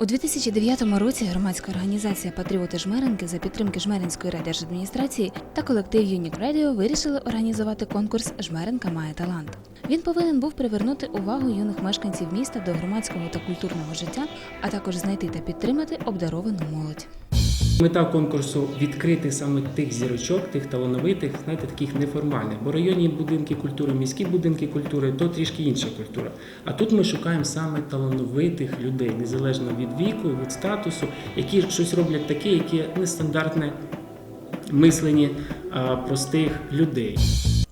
У 2009 році громадська організація Патріоти Жмеренки за підтримки Жмеринської райдержадміністрації та колектив Юнік Радіо вирішили організувати конкурс Жмеренка має талант. Він повинен був привернути увагу юних мешканців міста до громадського та культурного життя, а також знайти та підтримати обдаровану молодь. Мета конкурсу відкрити саме тих зірочок, тих талановитих, знаєте, таких неформальних. Бо районні будинки культури, міські будинки культури то трішки інша культура. А тут ми шукаємо саме талановитих людей, незалежно від віку, від статусу, які щось роблять таке, яке нестандартне мислення простих людей.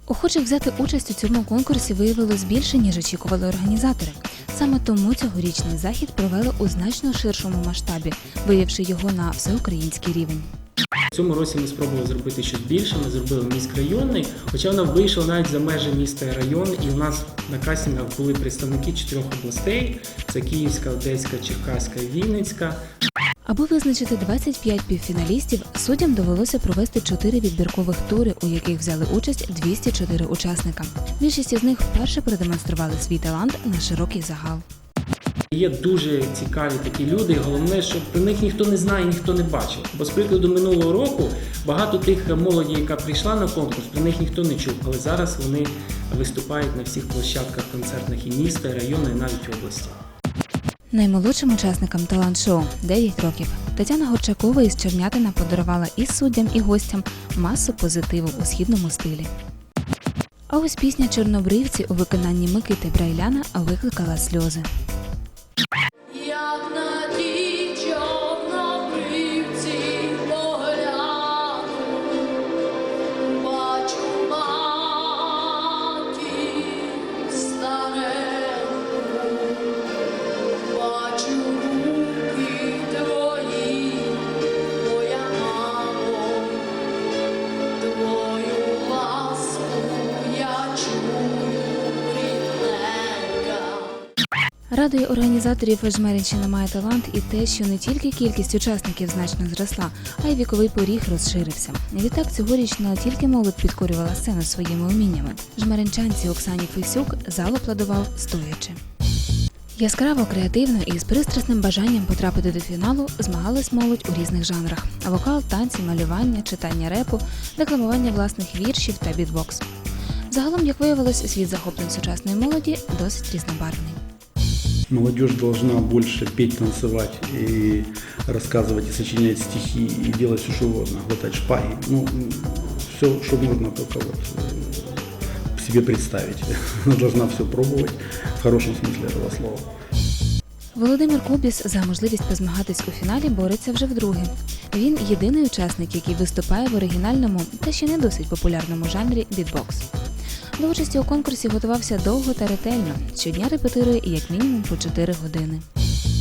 Охочих взяти участь у цьому конкурсі виявилось більше, ніж очікували організатори. Саме тому цьогорічний захід провели у значно ширшому масштабі, виявивши його на всеукраїнський рівень. Цьому році ми спробували зробити щось більше. Ми зробили міськрайонний, хоча вона вийшла навіть за межі міста і район, і у нас на кастингах були представники чотирьох областей: це Київська, Одеська, Черкаська і Вінницька. Аби визначити 25 півфіналістів, суддям довелося провести 4 відбіркових тури, у яких взяли участь 204 учасника. Більшість із них вперше продемонстрували свій талант на широкий загал. Є дуже цікаві такі люди. Головне, що про них ніхто не знає, ніхто не бачив. Бо з прикладу минулого року багато тих молоді, яка прийшла на конкурс, про них ніхто не чув. Але зараз вони виступають на всіх площадках концертних і міста, і району, і навіть області. Наймолодшим учасникам талант-шоу 9 років. Тетяна Горчакова із Чернятина подарувала і суддям, і гостям масу позитиву у східному стилі. А ось пісня Чорнобривці у виконанні Микити Брайляна викликала сльози. Радує організаторів Жмеринщина має талант і те, що не тільки кількість учасників значно зросла, а й віковий поріг розширився. Відтак цьогоріч не тільки молодь підкорювала сцену своїми уміннями. Жмеринчанці Оксані Фесюк зал аплодував стоячи. Яскраво, креативно і з пристрасним бажанням потрапити до фіналу змагалась молодь у різних жанрах: вокал, танці, малювання, читання репу, декламування власних віршів та бітбокс. Загалом, як виявилось, світ захоплень сучасної молоді досить різнобарвний. Молодежь должна больше петь, танцевать и рассказывать, и сочинять стихи, и делать все, что угодно, глотать шпаги. Ну, все, что можно только вот э, себе представить. Она должна все пробовать в хорошем смысле этого слова. Володимир Кубіс за можливість позмагатись у фіналі бореться вже вдруге. Він єдиний учасник, який виступає в оригінальному та ще не досить популярному жанрі бітбокс. До участі у конкурсі готувався довго та ретельно. Щодня репетирує як мінімум по 4 години.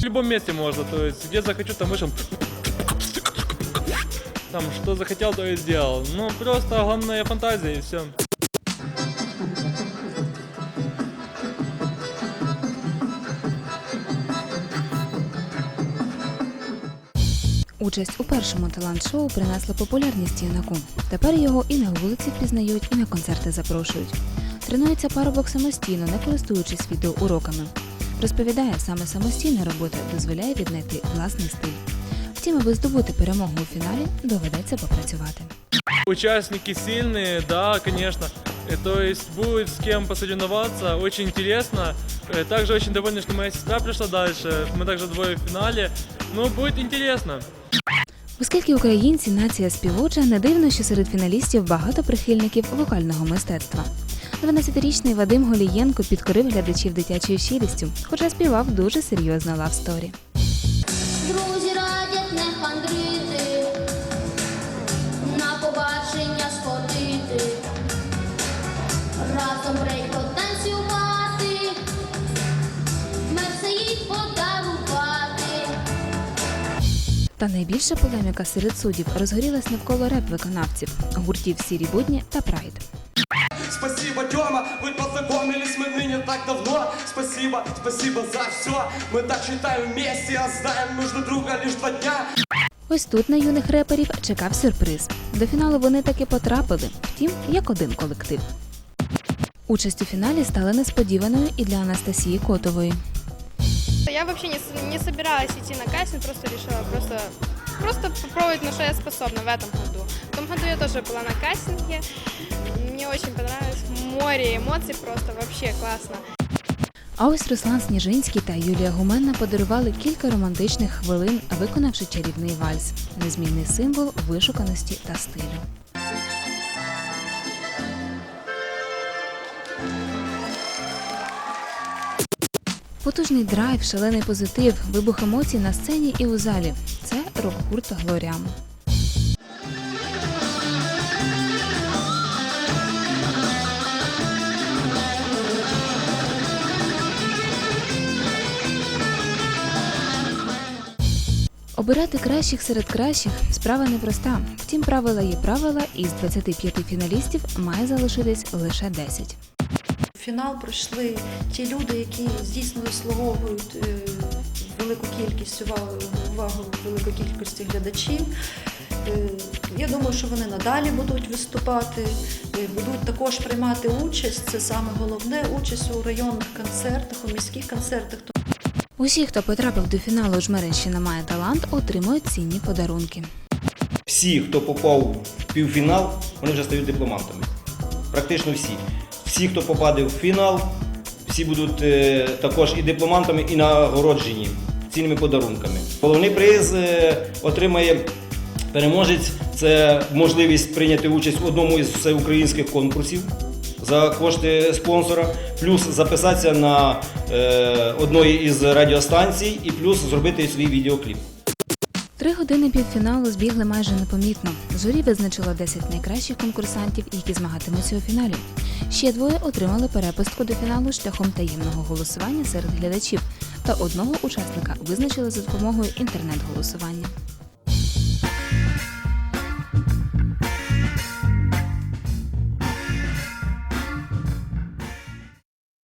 В любом месте можно, то есть де захочу, там вышел. Там що захотів, то і зробив. Ну просто головне фантазія і все. Участь у першому талант-шоу принесла популярність юнаку. Тепер його і на вулиці впізнають, і на концерти запрошують. Тренується парубок самостійно, не користуючись відеоуроками. Розповідає, саме самостійна робота дозволяє віднайти власний стиль. Втім, аби здобути перемогу у фіналі, доведеться попрацювати. Участники сильные, да, конечно. Э, То есть будет с кем посоревноваться, очень интересно. Э, Также очень довольны, что моя сестра пришла дальше. Мы также двое в финале. Ну, будет интересно. Оскільки українці нація співоча, не дивно, що серед фіналістів багато прихильників вокального мистецтва. 12-річний Вадим Голієнко підкорив глядачів дитячою щирістю, хоча співав дуже серйозно лавсторі. Друзі радять не хандрити, на побачення сходити, разом Та найбільша полеміка серед суддів розгорілась навколо реп-виконавців гуртів Сірі будні та Прайд. Спасибо, Тёма, вы познакомились мы ныне так давно Спасибо, спасибо за все Мы так считаем вместе, а знаем нужно друга лишь два дня Ось тут на юних реперів чекав сюрприз. До фіналу вони таки потрапили, втім, як один колектив. Участь у фіналі стала несподіваною і для Анастасії Котової. я вообще не, с- не собиралась идти на кастинг, просто решила просто, просто попробовать, на что я способна в этом году. В том году я тоже была на кастинге, мне очень понравилось, море эмоций просто, вообще классно. А ось Руслан Сніжинський та Юлія Гуменна подарували кілька романтичних хвилин, виконавши чарівний вальс, незмінний символ вишуканості та стилю. Потужний драйв, шалений позитив, вибух емоцій на сцені і у залі. Це рок-гурт Глоріам. Обирати кращих серед кращих справа непроста. Втім, правила є правила, і з 25 фіналістів має залишитись лише 10. Фінал пройшли ті люди, які дійсно заслуговують е, велику кількість увагу, увагу великої кількості глядачів. Е, Я думаю, що вони надалі будуть виступати, е, будуть також приймати участь. Це саме головне участь у районних концертах, у міських концертах. Усі, хто потрапив до фіналу Жмеринщина має талант, отримують цінні подарунки. всі, хто попав в півфінал, вони вже стають дипломантами. Практично всі. Всі, хто попаде в фінал, всі будуть е, також і дипломантами, і нагороджені цінними подарунками. Головний приз е, отримає переможець. Це можливість прийняти участь в одному із всеукраїнських конкурсів за кошти спонсора, плюс записатися на е, одної із радіостанцій, і плюс зробити свій відеокліп. Три години півфіналу збігли майже непомітно. Журі визначило 10 найкращих конкурсантів, які змагатимуться у фіналі. Ще двоє отримали перепустку до фіналу шляхом таємного голосування серед глядачів, та одного учасника визначили за допомогою інтернет-голосування.